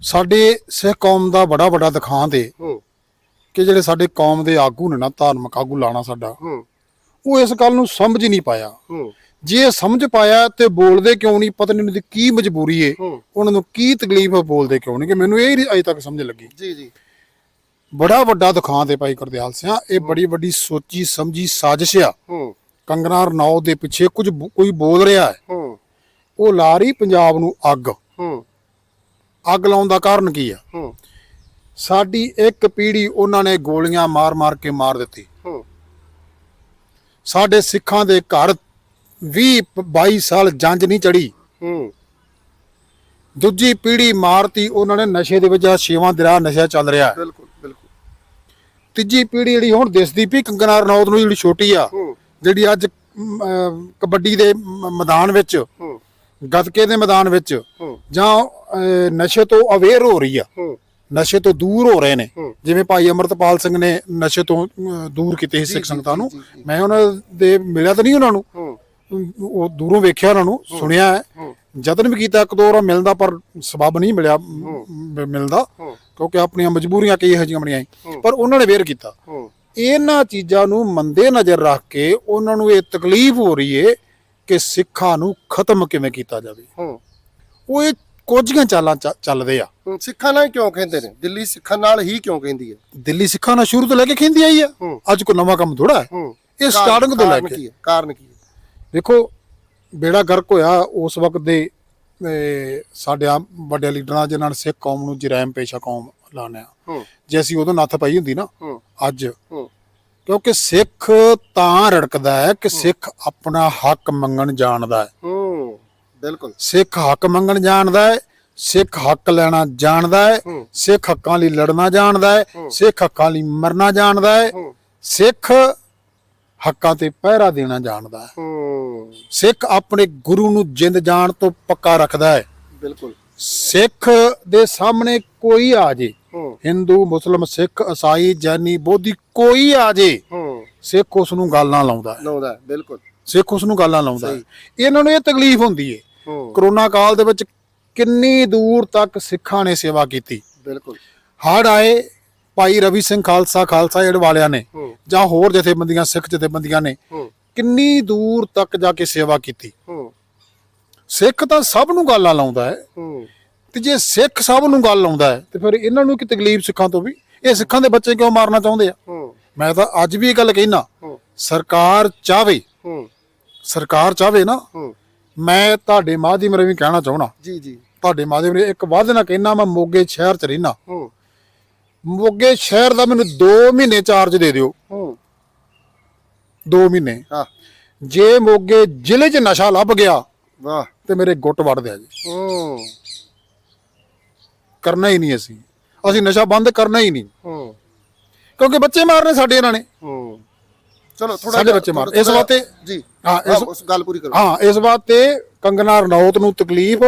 ਸਾਡੇ ਸਿੱਖ ਕੌਮ ਦਾ ਬੜਾ ਵੱਡਾ ਦਿਖਾਂਤ ਹੈ। ਕਿ ਜਿਹੜੇ ਸਾਡੇ ਕੌਮ ਦੇ ਆਗੂ ਨੇ ਨਾ ਧਾਰਮਿਕ ਆਗੂ ਲਾਣਾ ਸਾਡਾ ਉਹ ਇਸ ਗੱਲ ਨੂੰ ਸਮਝ ਹੀ ਨਹੀਂ ਪਾਇਆ। ਜੇ ਸਮਝ ਪਾਇਆ ਤੇ ਬੋਲਦੇ ਕਿਉਂ ਨਹੀਂ? ਪਤਾ ਨਹੀਂ ਉਹਨਾਂ ਦੀ ਕੀ ਮਜਬੂਰੀ ਏ। ਉਹਨਾਂ ਨੂੰ ਕੀ ਤਕਲੀਫ ਬੋਲਦੇ ਕਿਉਂ ਨਹੀਂ? ਕਿ ਮੈਨੂੰ ਇਹ ਅਜੇ ਤੱਕ ਸਮਝ ਲੱਗੀ। ਜੀ ਜੀ। ਬੜਾ ਵੱਡਾ ਦਿਖਾਂਤ ਹੈ ਭਾਈ ਗੁਰਦਿਆਲ ਸਿੰਘ ਇਹ ਬੜੀ ਵੱਡੀ ਸੋਚੀ ਸਮਝੀ ਸਾਜ਼ਿਸ਼ ਆ। ਹੂੰ। ਕੰਗਨਾ ਰਣੌਤ ਦੇ ਪਿੱਛੇ ਕੁਝ ਬ- ਕੋਈ ਬੋਲ ਰਿਹਾ ਹੈ। ਹੂੰ। ਉਹ ਲਾ ਰਹੀ ਪੰਜਾਬ ਨੂੰ ਅੱਗ। ਹੂੰ। ਅੱਗ ਲਾਉਣ ਦਾ ਕਾਰਨ ਕੀ ਆ? ਹੂੰ। ਸਾਡੀ ਇੱਕ ਪੀੜ੍ਹੀ ਉਹਨਾਂ ਨੇ ਗੋਲੀਆਂ ਮਾਰ-ਮਾਰ ਕੇ ਮਾਰ ਦਿੱਤੀ। ਹੂੰ। ਸਾਡੇ ਸਿੱਖਾਂ ਦੇ ਘਰ 20 22 ਸਾਲ ਜੰਜ ਨਹੀਂ ਚੜੀ ਹੂੰ। ਦੂਜੀ ਪੀੜ੍ਹੀ ਮਾਰਤੀ ਉਹਨਾਂ ਨੇ ਨਸ਼ੇ ਦੇ ਵਿੱਚ ਆ ਛੇਵਾਂ ਦਰਿਆ ਨਸ਼ਾ ਚੱਲ ਰਿਹਾ ਹੈ। ਬਿਲਕੁਲ। ਤੀਜੀ ਪੀੜ੍ਹੀ ਜਿਹੜੀ ਹੁਣ ਦਿਸਦੀ ਪਈ ਕੰਗਨਾ ਰਣੌਤ ਨੂੰ ਜਿਹੜੀ ਛੋਟੀ ਆ ਜਿਹੜੀ ਅੱਜ ਅਹ, ਕਬੱਡੀ ਦੇ ਮ- ਮੈਦਾਨ ਵਿੱਚ ਹੂੰ। ਗੱਤਕੇ ਦੇ ਮੈਦਾਨ ਵਿੱਚ ਜਾਂ ਅਹ, ਨਸ਼ੇ ਤੋਂ ਅਵੇਅਰ ਹੋ ਰਹੀ ਆ। ਹੂੰ। ਨਸ਼ੇ ਤੋਂ ਦੂਰ ਹੋ ਰਹੇ ਨੇ। ਹੂੰ। ਜਿਵੇਂ ਭਾਈ ਅਮਰਤਪਾਲ ਸਿੰਘ ਨੇ ਨਸ਼ੇ ਤੋਂ ਅਹ, ਦੂਰ ਕੀਤੇ ਸੀ ਸਿੱਖ ਸੰਗਤਾਂ ਨੂੰ। ਮੈਂ ਉਹਨਾਂ ਦੇ ਮਿਲਿਆ ਤਾਂ ਨਹੀਂ ਉਹਨਾਂ ਨੂੰ। ਹੂੰ। ਉਹ ਦੂਰੋਂ ਵੇਖਿਆ ਉਹਨਾਂ ਨੂੰ ਸੁਣਿਆ ਹੂੰ। ਯਤਨ ਵੀ ਕੀਤਾ ਇੱਕ ਦੋ ਵਾਰ ਮਿਲਦਾ ਪਰ ਸਬਬ ਨਹੀਂ ਮਿਲਿਆ ਮ- ਮਿਲਦਾ ਕਿਉਂਕਿ ਆਪਣੀਆਂ ਮਜਬੂਰੀਆਂ ਕਈ ਇਹੋ ਜਿਹੀਆਂ ਬਣੀਆਂ ਸੀ। ਪਰ ਉਹਨਾਂ ਨੇ ਵੇਰ ਕੀਤਾ। ਇਹਨਾਂ ਚੀਜ਼ਾਂ ਨੂੰ ਮੰਦੇ ਨਜ਼ਰ ਰੱਖ ਕੇ ਉਹਨਾਂ ਨੂੰ ਇਹ ਤਕਲੀਫ ਹੋ ਰਹੀ ਏ ਕਿ ਸਿੱਖਾਂ ਨੂੰ ਖਤਮ ਕਿਵੇਂ ਕੀਤਾ ਜਾਵੇ। ਉਹ ਇਹ ਕੁਝੀਆਂ ਚਾਲਾਂ ਚ- ਚੱਲਦੇ ਆ। ਹੂੰ, ਸਿੱਖਾਂ ਨਾਲ ਕਿਉਂ ਕਹਿੰਦੇ ਨੇ? ਦਿੱਲੀ ਸਿੱਖਾਂ ਨਾਲ ਹੀ ਕਿਉਂ ਕਹਿੰਦੀ ਹੈ ਦਿੱਲੀ ਸਿੱਖਾਂ ਨਾਲ ਸ਼ੁਰੂ ਤੋਂ ਲੈ ਕੇ ਖਿੰਦੀ ਆਈ ਆ। ਹੂੰ। ਅੱਜ ਕੋਈ ਨਵਾਂ ਕੰਮ ਥੋੜਾ ਹੈ। ਹੂੰ। ਇਹ ਸਟਾਰਟਿੰਗ ਤੋਂ ਲੈ ਕਾਰਨ ਕੇ। ਕੀ ਹੈ? ਕਾਰਨ ਕੀ ਹੈ? ਦੇਖੋ ਬੇੜਾ ਗਰਕ ਹੋਇਆ ਉਸ ਵਕਤ ਦੇ ਅਹ, ਸਾਡਿਆਂ ਵੱਡੇ ਲੀਡਰਾਂ ਜਿਨ੍ਹਾਂ ਨੇ ਸਿੱਖ ਕੌਮ ਨੂੰ ਜਰਾਇਮ ਪੇਸ਼ਾ ਕੌਮ ਲਾਣਿਆ। ਜੇ ਅਸੀਂ ਉਦੋਂ ਨੱਥ ਪਈ ਹੁੰਦੀ ਨਾ ਅੱਜ। ਕਿਉਂਕਿ ਸਿੱਖ ਤਾਂ ਰੜਕਦਾ ਹੈ ਕਿ ਸਿੱਖ ਆਪਣਾ ਹੱਕ ਮੰਗਣ ਜਾਣਦਾ ਹੈ। ਹੂੰ ਬਿਲਕੁਲ। ਸਿੱਖ ਹੱਕ ਮੰਗਣ ਜਾਣਦਾ ਹੈ ਸਿੱਖ ਹੱਕ ਲੈਣਾ ਜਾਣਦਾ ਹੈ। ਸਿੱਖ ਹੱਕਾਂ ਲਈ ਲੜਨਾ ਜਾਣਦਾ ਹੈ ਸਿੱਖ ਹੱਕਾਂ ਲਈ ਮਰਨਾ ਜਾਣਦਾ ਹੂੰ। ਸਿੱਖ ਹੱਕਾਂ ਤੇ ਪਹਿਰਾ ਦੇਣਾ ਜਾਣਦਾ ਹੈ। ਹੂੰ। ਸਿੱਖ ਆਪਣੇ ਗੁਰੂ ਨੂੰ ਜਿੰਦ ਜਾਣ ਤੋਂ ਪੱਕਾ ਰੱਖਦਾ ਹੈ। ਬਿਲਕੁਲ। ਸਿੱਖ ਦੇ ਸਾਹਮਣੇ ਕੋਈ ਆ ਜੇ। ਹੂੰ। ਹਿੰਦੂ ਮੁਸਲਮ ਸਿੱਖ ਈਸਾਈ ਜੈਨੀ ਬੋਧੀ ਕੋਈ ਆ ਜੇ ਹੂੰ। ਸਿੱਖ ਉਸ ਨੂੰ ਗੱਲ ਨਾਲ ਲਾਉਂਦਾ ਹੈ। ਲਾਉਂਦਾ ਹੈ, ਬਿਲਕੁਲ। ਸਿੱਖ ਉਸ ਨੂੰ ਗਾਲਾਂ ਲਾਉਂਦਾ ਹੈ। ਇਹਨਾਂ ਨੂੰ ਇਹ ਤਕਲੀਫ ਹੁੰਦੀ ਏ। ਹੂੰ। ਕਰੋਨਾ ਕਾਲ ਦੇ ਵਿੱਚ ਕਿੰਨੀ ਦੂਰ ਤੱਕ ਸਿੱਖਾਂ ਨੇ ਸੇਵਾ ਕੀਤੀ। ਬਿਲਕੁਲ। ਹੜ ਆਏ ਭਾਈ ਰਵੀ ਸਿੰਘ ਖਾਲਸਾ ਖਾਲਸਾ ਏਡ ਵਾਲਿਆਂ ਨੇ ਜਾਂ ਹੋਰ ਜਥੇਬੰਦੀਆਂ ਸਿੱਖ ਜਥੇਬੰਦੀਆਂ ਨੇ ਕਿੰਨੀ ਦੂਰ ਤੱਕ ਜਾ ਕੇ ਸੇਵਾ ਕੀਤੀ? ਸਿੱਖ ਤਾਂ ਸਭ ਨੂੰ ਗਾਲਾਂ ਲਾਉਂਦਾ ਹੈ। ਤੇ ਜੇ ਸਿੱਖ ਸਭ ਨੂੰ ਗੱਲ ਲਾਉਂਦਾ ਹੈ ਤੇ ਫਿਰ ਇਹਨਾਂ ਨੂੰ ਕੀ ਤਕਲੀਫ ਸਿੱਖਾਂ ਤੋਂ ਵੀ? ਇਹ ਸਿੱਖਾਂ ਦੇ ਬੱਚੇ ਕਿਉਂ ਮਾਰਨਾ ਚਾਹੁੰਦੇ ਆ? ਮੈਂ ਤਾਂ ਅੱਜ ਵੀ ਇਹ ਗੱਲ ਕਹਿਣਾ ਸਰਕਾਰ ਚਾਵੇ ਸਰਕਾਰ ਚਾਵੇ ਨਾ। ਮੈਂ ਤੁਹਾਡੇ ਮਾਧਿਅਮ ਰਾਹੀਂ ਕਹਿਣਾ ਚਾਹਣਾ ਜੀ ਜੀ। ਤੁਹਾਡੇ ਮਾਧਿਅਮ ਰਾਹੀਂ ਇੱਕ ਵਾਅਦੇ ਨਾਲ ਕਹਿਣਾ ਮੈਂ ਮੋਗੇ ਸ਼ਹਿਰ ਚ ਰਹਿਣਾ ਮੋਗੇ ਸ਼ਹਿਰ ਦਾ ਮੈਨੂੰ 2 ਮਹੀਨੇ ਚਾਰਜ ਦੇ ਦਿਓ। ਹੂੰ। 2 ਮਹੀਨੇ। ਹਾਂ। ਜੇ ਮੋਗੇ ਜ਼ਿਲ੍ਹੇ 'ਚ ਨਸ਼ਾ ਲੱਭ ਗਿਆ ਵਾਹ। ਤੇ ਮੇਰੇ ਗੁੱਟ ਵੜ ਦਿਆ ਜੀ। ਹੂੰ। ਕਰਨਾ ਹੀ ਨਹੀਂ ਅਸੀਂ। ਅਸੀਂ ਨਸ਼ਾ ਬੰਦ ਕਰਨਾ ਹੀ ਨਹੀਂ। ਹੂੰ। ਕਿਉਂਕਿ ਬੱਚੇ ਮਾਰਨੇ ਸਾਡੇ ਇਹਨਾਂ ਨੇ। ਹੂੰ। ਚਲੋ ਥੋੜਾ ਸਾਡੇ ਬੱਚੇ ਮਾਰ- ਇਸ ਵਾਸਤੇ- ਜੀ। ਹਾਂ, ਇਸ- ਗੱਲ ਪੂਰੀ ਕਰੋ। ਹਾਂ ਇਸ ਬਾਤ ਤੇ ਕੰਗਨਾ ਰਣੌਤ ਨੂੰ ਤਕਲੀਫ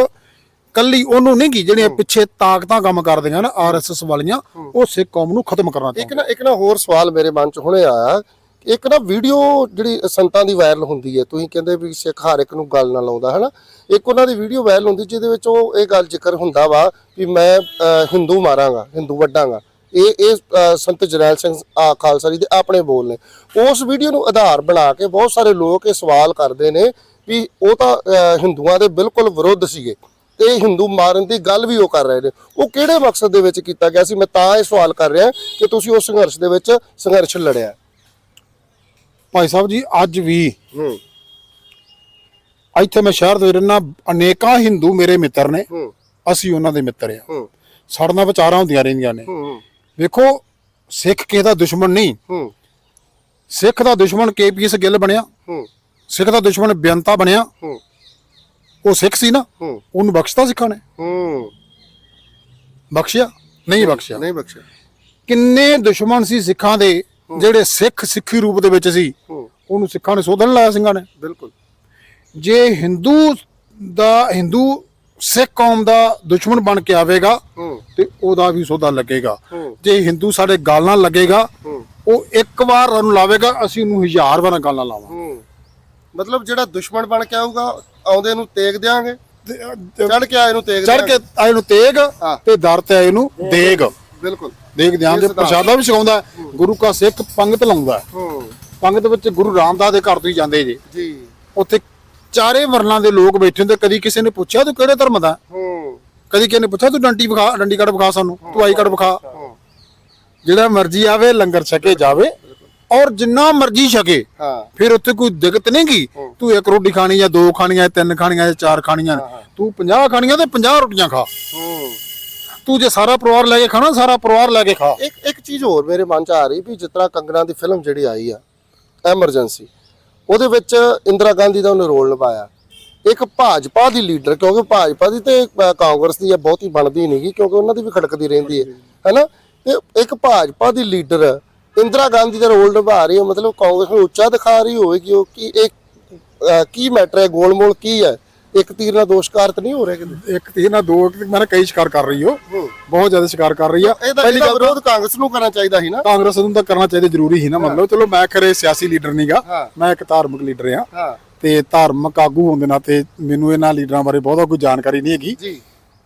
ਕੱਲੀ ਉਹਨੂੰ ਨਹੀਂ ਗੀ ਜਿਹੜੀਆਂ ਪਿੱਛੇ ਤਾਕਤਾਂ ਕੰਮ ਕਰਦੀਆਂ ਨਾ ਆਰਐਸਐਸ ਵਾਲੀਆਂ ਉਹ ਸਿੱਖ ਕੌਮ ਨੂੰ ਖਤਮ ਕਰਨਾ ਇੱਕ ਚਾਹੁੰਦੇ। ਨਾ ਇੱਕ ਨਾ ਹੋਰ ਸਵਾਲ ਮੇਰੇ ਮਨ 'ਚ ਹੁਣੇ ਆਇਆ ਇੱਕ ਨਾ ਵੀਡੀਓ ਜਿਹੜੀ ਸੰਤਾਂ ਦੀ ਵਾਇਰਲ ਹੁੰਦੀ ਹੈ ਤੁਸੀਂ ਕਹਿੰਦੇ ਵੀ ਸਿੱਖ ਹਰ ਇੱਕ ਨੂੰ ਗੱਲ ਨਾਲ ਲਾਉਂਦਾ ਹੈ ਨਾ ਇੱਕ ਉਹਨਾਂ ਦੀ ਵੀਡੀਓ ਵਾਇਰਲ ਹੁੰਦੀ ਜਿਹਦੇ ਵਿੱਚ ਉਹ ਇਹ ਗੱਲ ਜ਼ਿਕਰ ਹੁੰਦਾ ਵਾ ਵੀ ਮੈਂ ਹਿੰਦੂ ਮਾਰਾਂਗਾ ਹਿੰਦੂ ਵੱਡਾਂਗਾ। ਇਹ ਇਹ ਸੰਤ ਜਰਨੈਲ ਸਿੰਘ ਆ ਖਾਲਸਾ ਜੀ ਦੇ ਆਪਣੇ ਬੋਲ ਨੇ। ਉਸ ਵੀਡੀਓ ਨੂੰ ਆਧਾਰ ਬਣਾ ਕੇ ਬਹੁਤ ਸਾਰੇ ਲੋਕ ਇਹ ਸਵਾਲ ਕਰਦੇ ਨੇ ਵੀ ਉਹ ਤਾਂ ਹਿੰਦੂਆਂ ਦੇ ਬਿਲਕੁਲ ਵਿਰੁੱਧ ਸੀਗੇ। ਤੇ ਹਿੰਦੂ ਮਾਰਨ ਦੀ ਗੱਲ ਵੀ ਉਹ ਕਰ ਰਹੇ ਨੇ। ਉਹ ਕਿਹੜੇ ਮਕਸਦ ਦੇ ਵਿੱਚ ਕੀਤਾ ਗਿਆ ਸੀ? ਮੈਂ ਤਾਂ ਇਹ ਸਵਾਲ ਕਰ ਰਿਹਾ ਕਿ ਤੁਸੀਂ ਉਸ ਸੰਘਰਸ਼ ਦੇ ਵਿੱਚ ਸੰਘਰਸ਼ ਲੜਿਆ ਭਾਈ ਸਾਹਿਬ ਜੀ ਅੱਜ ਵੀ ਹੂੰ। ਇੱਥੇ ਮੈਂ ਸ਼ਹਿਰ ਦੇ ਰਹਿਣਾ ਅਨੇਕਾਂ ਹਿੰਦੂ ਮੇਰੇ ਮਿੱਤਰ ਨੇ। ਅਸੀਂ ਉਹਨਾਂ ਦੇ ਮਿੱਤਰ ਆ ਸਾਡੇ ਨਾਲ ਵਿਚਾਰਾਂ ਹੁੰਦੀਆਂ ਰਹਿੰਦੀਆਂ ਨੇ। ਵੇਖੋ ਸਿੱਖ ਕਿਸੇ ਦਾ ਦੁਸ਼ਮਣ ਨਹੀਂ। ਸਿੱਖ ਦਾ ਦੁਸ਼ਮਣ ਕੇਪੀਐਸ ਗਿੱਲ ਬਣਿਆ। ਸਿੱਖ ਦਾ ਦੁਸ਼ਮਣ ਬੇਅੰਤਾ ਬਣਿਆ। ਉਹ ਸਿੱਖ ਸੀ ਨਾ ਹੂੰ। ਉਹਨੂੰ ਬਖਸ਼ਤਾ ਸਿੱਖਾਂ ਨੇ। ਹੂੰ। ਬਖਸ਼ਿਆ? ਨਹੀਂ ਬਖਸ਼ਿਆ। ਨਹੀਂ ਬਖਸ਼ਿਆ। ਕਿੰਨੇ ਦੁਸ਼ਮਣ ਸੀ ਸਿੱਖਾਂ ਦੇ ਜਿਹੜੇ ਸਿੱਖ ਸਿੱਖੀ ਰੂਪ ਦੇ ਵਿੱਚ ਸੀ। ਉਹਨੂੰ ਸਿੱਖਾਂ ਨੇ ਸੋਧਣ ਲਾਇਆ ਸਿੰਘਾਂ ਨੇ। ਬਿਲਕੁਲ। ਜੇ ਹਿੰਦੂ ਦਾ ਹਿੰਦੂ ਸਿੱਖ ਕੌਮ ਦਾ ਦੁਸ਼ਮਣ ਬਣ ਕੇ ਆਵੇਗਾ ਤੇ ਉਹਦਾ ਵੀ ਸੋਧਾ ਲੱਗੇਗਾ। ਜੇ ਹਿੰਦੂ ਸਾਡੇ ਗਾਲ ਲੱਗੇਗਾ ਉਹ ਇੱਕ ਵਾਰ ਉਹਨੂੰ ਲਾਵੇਗਾ ਅਸੀਂ ਉਹਨੂੰ ਹਜ਼ਾਰ ਵਾਰ ਗੱਲ ਲਾਵਾਂਗੇ। ਮਤਲਬ ਜਿਹੜਾ ਦੁਸ਼ਮਣ ਬਣ ਕੇ ਆਊਗਾ ਆਉਂਦੇ ਨੂੰ ਤੇਗ ਦਿਆਂਗੇ। ਤੇ- ਚੜ ਕੇ ਆਏ ਨੂੰ ਤੇਗ ਚੜ ਕੇ ਆਏ ਨੂੰ ਤੇਗ। ਤੇ ਦਰ ਤੇ ਆਏ ਨੂੰ ਦੇਗ। ਬਿਲਕੁਲ। ਦੇਗ ਸਿਧਾਂਤ। ਪ੍ਰਸ਼ਾਦਾ ਵੀ ਹੈ। ਗੁਰੂ ਕਾ ਸਿੱਖ ਪੰਗਤ ਲਾਉਂਦਾ ਪੰਗਤ ਵਿੱਚ ਗੁਰੂ ਰਾਮਦਾਸ ਦੇ ਘਰ ਤੋਂ ਹੀ ਜਾਂਦੇ ਜੀ। ਜੀ। ਉੱਥੇ ਚਾਰੇ ਵਰਨਾਂ ਦੇ ਲੋਕ ਬੈਠੇ ਹੁੰਦੇ ਕਦੀ ਕਿਸੇ ਨੇ ਪੁੱਛਿਆ ਤੂੰ ਕਿਹੜੇ ਧਰਮ ਦਾ ਕਦੀ ਕਿਸੇ ਨੇ ਪੁੱਛਿਆ ਤੂੰ ਡੰਡੀ ਵਿਖਾ ਡੰਡੀ ਕੱਢ ਵਿਖਾ ਸਾਨੂੰ ਤੂੰ ਆਈ ਕੱਢ ਵਿਖਾ। ਜਿਹੜਾ ਮਰਜ਼ੀ ਆਵੇ ਲੰਗਰ ਛਕੇ ਜਾਵੇ ਔਰ ਜਿੰਨਾ ਮਰਜ਼ੀ ਛਕੇ ਹਾਂ। ਫਿਰ ਉੱਥੇ ਕੋਈ ਦਿੱਕਤ ਨਹੀਂ ਗੀ। ਤੂੰ ਇੱਕ ਰੋਟੀ ਖਾਣੀ ਜਾਂ ਦੋ ਖਾਣੀਆਂ ਜਾਂ ਤਿੰਨ ਖਾਣੀਆਂ ਜਾਂ ਚਾਰ ਖਾਣੀਆਂ ਤੂੰ 50 ਖਾਣੀਆਂ ਤੇ 50 ਰੋਟੀਆਂ ਖਾ। ਤੂੰ ਜੇ ਸਾਰਾ ਪਰਿਵਾਰ ਲੈ ਕੇ ਖਾਣਾ ਸਾਰਾ ਪਰਿਵਾਰ ਲੈ ਕੇ ਖਾ। ਇੱਕ ਇੱਕ ਚੀਜ਼ ਹੋਰ ਮੇਰੇ ਮਨ 'ਚ ਆ ਰਹੀ ਵੀ ਜਿਸ ਤਰ੍ਹਾਂ ਕੰਗਣਾ ਦੀ ਫਿਲਮ ਜਿਹੜੀ ਆਈ ਆ ਐਮਰਜੈਂਸੀ ਉਹਦੇ ਵਿੱਚ ਇੰਦਰਾ ਗਾਂਧੀ ਦਾ ਉਹਨੇ ਰੋਲ ਨਿਭਾਇਆ। ਇੱਕ ਭਾਜਪਾ ਦੀ ਲੀਡਰ ਕਿਉਂਕਿ ਭਾਜਪਾ ਦੀ ਤੇ ਕਾਂਗਰਸ ਦੀ ਇਹ ਬਹੁਤੀ ਬਣਦੀ ਨਹੀਂਗੀ ਕਿਉਂਕਿ ਉਹਨਾਂ ਦੀ ਵੀ ਖੜਕਦੀ ਰਹਿੰਦੀ ਹੈ ਹੈਨਾ? ਤੇ ਇੱਕ ਭਾਜਪਾ ਦੀ ਲੀਡਰ ਇੰਦਰਾ ਗਾਂਧੀ ਦਾ ਰੋਲ ਨਿਭਾ ਰਹੀ ਹੈ ਮਤਲਬ ਕਾਂਗਰਸ ਨੂੰ ਉੱਚਾ ਦਿਖਾ ਰਹੀ ਹੋਵੇਗੀ ਉਹ ਕੀ ਇੱਕ ਕੀ ਮੈਟਰ ਹੈ ਗੋਲਮੋਲ ਕੀ ਹੈ? ਇੱਕ ਤੀਰ ਨਾਲ ਦੋਸ਼ਕਾਰ ਤਾਂ ਨਹੀਂ ਹੋ ਰਿਹਾ ਕਿਤੇ? ਇੱਕ ਤੀਰ ਨਾਲ ਦੋ ਮੈਂ ਕਈ ਸ਼ਿਕਾਰ ਕਰ ਰਹੀ ਹੋ। ਬਹੁਤ ਜ਼ਿਆਦਾ ਸ਼ਿਕਾਰ ਕਰ ਰਹੀ ਆ। ਪਹਿਲੀ ਗੱਲ ਵਿਰੋਧ ਕਾਂਗਰਸ ਨੂੰ ਕਰਨਾ ਚਾਹੀਦਾ ਸੀ ਨਾ। ਕਾਂਗਰਸ ਨੂੰ ਤਾਂ ਕਰਨਾ ਚਾਹੀਦਾ ਜ਼ਰੂਰੀ ਹੀ ਨਾ ਮਤਲਬ ਚਲੋ ਮੈਂ ਖਰੇ ਸਿਆਸੀ ਲੀਡਰ ਨਹੀਂਗਾ। ਮੈਂ ਇੱਕ ਧਾਰਮਿਕ ਲੀਡਰ ਆ। ਤੇ ਧਾਰਮਿਕ ਆਗੂ ਹੋਣ ਦੇ ਨਾਤੇ ਮੈਨੂੰ ਇਹਨਾਂ ਲੀਡਰਾਂ ਬਾਰੇ ਬਹੁਤਾ ਕੋਈ ਜਾਣਕਾਰੀ ਨਹੀਂ ਹੈਗੀ।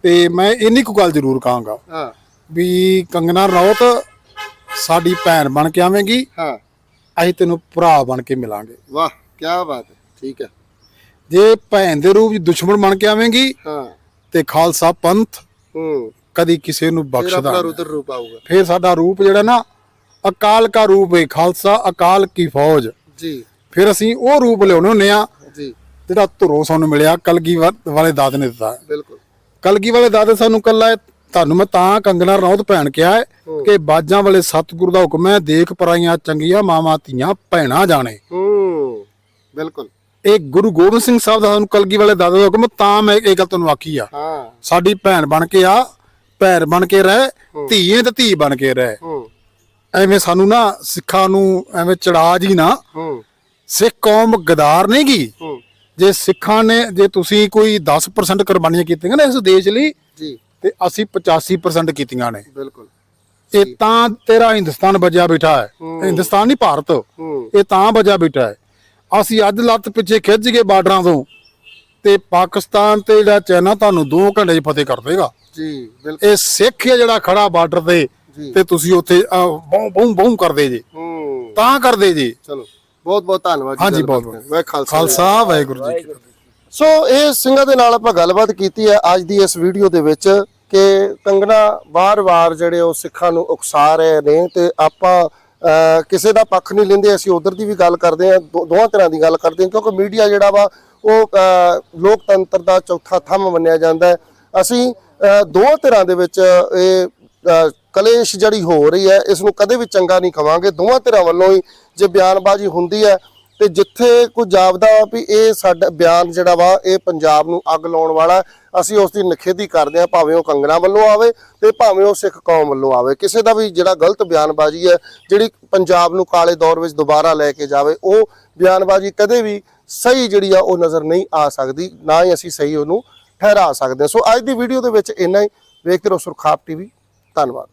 ਤੇ ਮੈਂ ਇੰਨੀ ਕੁ ਗੱਲ ਜ਼ਰੂਰ ਕਹਾਂਗਾ ਵੀ ਕੰਗਨਾ ਰੌਤ ਸਾਡੀ ਭੈਣ ਬਣ ਕੇ ਆਵੇਂਗੀ ਹਾਂ। ਅਸੀਂ ਤੈਨੂੰ ਭਰਾ ਬਣ ਕੇ ਮਿਲਾਂਗੇ। ਵਾਹ ਕੀ ਬਾਤ ਹੈ। ਠੀਕ ਹੈ। ਜੇ ਭੈਣ ਦੇ ਰੂਪ ਵਿੱਚ ਦੁਸ਼ਮਣ ਬਣ ਕੇ ਆਵੇਂਗੀ ਹਾਂ। ਤੇ ਖਾਲਸਾ ਪੰਥ ਹੂੰ। ਕਦੀ ਕਿਸੇ ਨੂੰ ਫਿਰ ਬਖਸ਼ਦਾ ਆਪਣਾ ਨਹੀਂ। ਰੁਦਰ ਰੂਪ ਆਊਗਾ। ਫਿਰ ਸਾਡਾ ਰੂਪ ਜਿਹੜਾ ਨਾ ਅਕਾਲ ਕਾ ਰੂਪ ਹੈ ਖਾਲਸਾ ਅਕਾਲ ਕੀ ਫੌਜ। ਜੀ। ਫਿਰ ਅਸੀਂ ਉਹ ਰੂਪ ਲਿਆਉਣੇ ਹੁੰਦੇ ਆ ਜੀ। ਜਿਹੜਾ ਧੁਰੋਂ ਸਾਨੂੰ ਮਿਲਿਆ ਕਲਗੀ ਵਾਲੇ ਦਾਦ ਨੇ ਦਿੱਤਾ। ਬਿਲਕੁਲ। ਕਲਗੀ ਵਾਲੇ ਦਾਦੇ ਸਾਨੂੰ ਕੱਲਾ ਤੁਹਾਨੂੰ ਮੈਂ ਤਾਂ ਕੰਗਣਾ ਰਣੌਤ ਭੈਣ ਕਿਹਾ ਹੈ ਕਿ ਬਾਜਾਂ ਵਾਲੇ ਸਤਿਗੁਰੂ ਦਾ ਹੁਕਮ ਹੈ ਦੇਖ ਪਰਾਈਆਂ ਚੰਗੀਆਂ ਮਾਵਾਂ ਧੀਆਂ ਭੈਣਾਂ ਜਾਣੇ। ਹੂੰ ਬਿਲਕੁਲ। ਇਹ ਗੁਰੂ ਗੋਬਿੰਦ ਸਿੰਘ ਸਾਹਿਬ ਦਾ ਸਾਨੂੰ ਕਲਗੀ ਵਾਲੇ ਦਾਦੇ ਦਾ ਹੁਕਮ ਤਾਂ ਮੈਂ ਇਹ ਗੱਲ ਤੁਹਾਨੂੰ ਆਖੀ ਆ। ਹਾਂ। ਸਾਡੀ ਭੈਣ ਬਣ ਕੇ ਆ ਭੈਣ ਬਣ ਕੇ ਰਹਿ ਧੀਏ ਤੇ ਧੀ ਬਣ ਕੇ ਰਹਿ। ਹੂੰ। ਐਵੇਂ ਸਾਨੂੰ ਨਾ ਸਿੱਖਾਂ ਨੂੰ ਐਵੇਂ ਚੜਾ ਜੀ ਨਾ। ਹੂੰ। ਸਿੱਖ ਕੌਮ ਗਦਾਰ ਨਹੀਂ ਗੀ। ਹੂੰ। ਜੇ ਸਿੱਖਾਂ ਨੇ ਜੇ ਤੁਸੀਂ ਕੋਈ 10% ਕੁਰਬਾਨੀਆਂ ਕੀਤੀਆਂ ਨਾ ਇਸ ਦੇਸ਼ ਲਈ ਜੀ। ਤੇ ਅਸੀਂ 85% ਕੀਤੀਆਂ ਨੇ। ਬਿਲਕੁਲ। ਇਹ ਤਾਂ ਤੇਰਾ ਹਿੰਦੁਸਤਾਨ ਬਜਿਆ ਬੈਠਾ ਹੈ। ਹਿੰਦੁਸਤਾਨ ਨਹੀਂ ਭਾਰਤ। ਇਹ ਤਾਂ ਬਜਿਆ ਬੈਠਾ ਹੈ। ਅਸੀਂ ਅੱਜ ਲੱਤ ਪਿੱਛੇ ਖਿੱਚ ਗਏ ਬਾਰਡਰਾਂ ਤੋਂ ਤੇ ਪਾਕਿਸਤਾਨ ਤੇ ਜਿਹੜਾ ਚਾਈਨਾ ਤੁਹਾਨੂੰ 2 ਘੰਟੇ 'ਚ ਫਤਿਹ ਕਰ ਦੇਗਾ ਜੀ ਬਿਲਕੁਲ। ਇਹ ਸਿੱਖ ਹੈ ਜਿਹੜਾ ਖੜਾ ਬਾਰਡਰ ਤੇ। ਤੇ ਤੁਸੀਂ ਉੱਥੇ ਬੌਂ ਬੌਂ ਬੌਂ ਕਰਦੇ ਜੀ। ਹੂੰ। ਤਾਂ ਕਰਦੇ ਜੀ। ਚਲੋ ਬਹੁਤ ਬਹੁਤ ਧੰਨਵਾਦ ਜੀ ਹਾਂਜੀ, ਬਹੁਤ-। ਵਾਹਿ ਖਾਲਸਾ। ਵਾਹਿਗੁਰੂ ਜੀ ਸੋ ਇਹ ਸਿੰਘਾਂ ਦੇ ਨਾਲ ਆਪਾਂ ਗੱਲਬਾਤ ਕੀਤੀ ਹੈ ਅੱਜ ਦੀ ਇਸ ਵੀਡੀਓ ਦੇ ਵਿੱਚ। ਕਿ ਕੰਗਣਾ ਵਾਰ-ਵਾਰ ਜਿਹੜੇ ਉਹ ਸਿੱਖਾਂ ਨੂੰ ਉਕਸਾ ਰਹੇ ਨੇ ਤੇ ਆਪਾਂ ਕਿਸੇ ਦਾ ਪੱਖ ਨਹੀਂ ਲੈਂਦੇ ਅਸੀਂ ਉਧਰ ਦੀ ਵੀ ਗੱਲ ਕਰਦੇ ਹਾਂ ਦੋ- ਦੋਹਾਂ ਤਰ੍ਹਾਂ ਦੀ ਗੱਲ ਕਰਦੇ ਹਾਂ ਕਿਉਂਕਿ ਮੀਡੀਆ ਜਿਹੜਾ ਵਾ ਉਹ ਲੋਕਤੰਤਰ ਦਾ ਚੌਥਾ ਥੰਮ ਮੰਨਿਆ ਜਾਂਦਾ ਹੈ। ਅਸੀਂ ਅਹ, ਦੋਹਾਂ ਤਰ੍ਹਾਂ ਦੇ ਵਿੱਚ ਇਹ ਕਲੇਸ਼ ਜਿਹੜੀ ਹੋ ਰਹੀ ਹੈ ਇਸ ਨੂੰ ਕਦੇ ਵੀ ਚੰਗਾ ਨਹੀਂ ਖਵਾਂਗੇ। ਦੋਹਾਂ ਧਿਰਾਂ ਵੱਲੋਂ ਹੀ ਜੇ ਬਿਆਨਬਾਜ਼ੀ ਹੁੰਦੀ ਹੈ ਤੇ ਜਿੱਥੇ ਕੋਈ ਜਾਪਦਾ ਵਾ ਵੀ ਇਹ ਸਾਡਾ ਬਿਆਨ ਜਿਹੜਾ ਵਾ, ਇਹ ਪੰਜਾਬ ਨੂੰ ਅੱਗ ਲਾਉਣ ਵਾਲਾ ਅਸੀਂ ਉਸ ਦੀ ਨਿਖੇਧੀ ਕਰਦੇ ਹਾਂ, ਭਾਵੇਂ ਉਹ ਕੰਗਣਾ ਵੱਲੋਂ ਆਵੇ ਤੇ ਭਾਵੇਂ ਉਹ ਸਿੱਖ ਕੌਮ ਵੱਲੋਂ ਆਵੇ। ਕਿਸੇ ਦਾ ਵੀ ਜਿਹੜਾ ਗਲਤ ਬਿਆਨਬਾਜ਼ੀ ਹੈ, ਜਿਹੜੀ ਪੰਜਾਬ ਨੂੰ ਕਾਲੇ ਦੌਰ ਵਿੱਚ ਦੁਬਾਰਾ ਲੈ ਕੇ ਜਾਵੇ, ਉਹ ਬਿਆਨਬਾਜ਼ੀ ਕਦੇ ਵੀ ਸਹੀ ਜਿਹੜੀ ਆ, ਉਹ ਨਜ਼ਰ ਨਹੀਂ ਆ ਸਕਦੀ, ਨਾ ਹੀ ਅਸੀਂ ਸਹੀ ਉਹਨੂੰ ਠਹਿਰਾ ਸਕਦੇ ਹਾਂ। ਸੋ ਅੱਜ ਦੀ ਵੀਡੀਓ ਦੇ ਵਿੱਚ ਇੰਨਾ ਹੀ। ਵੇਖਦੇ ਰਹੋ ਸੁਰਖਾਪ ਟੀਵੀ। ਧੰਨਵਾਦ।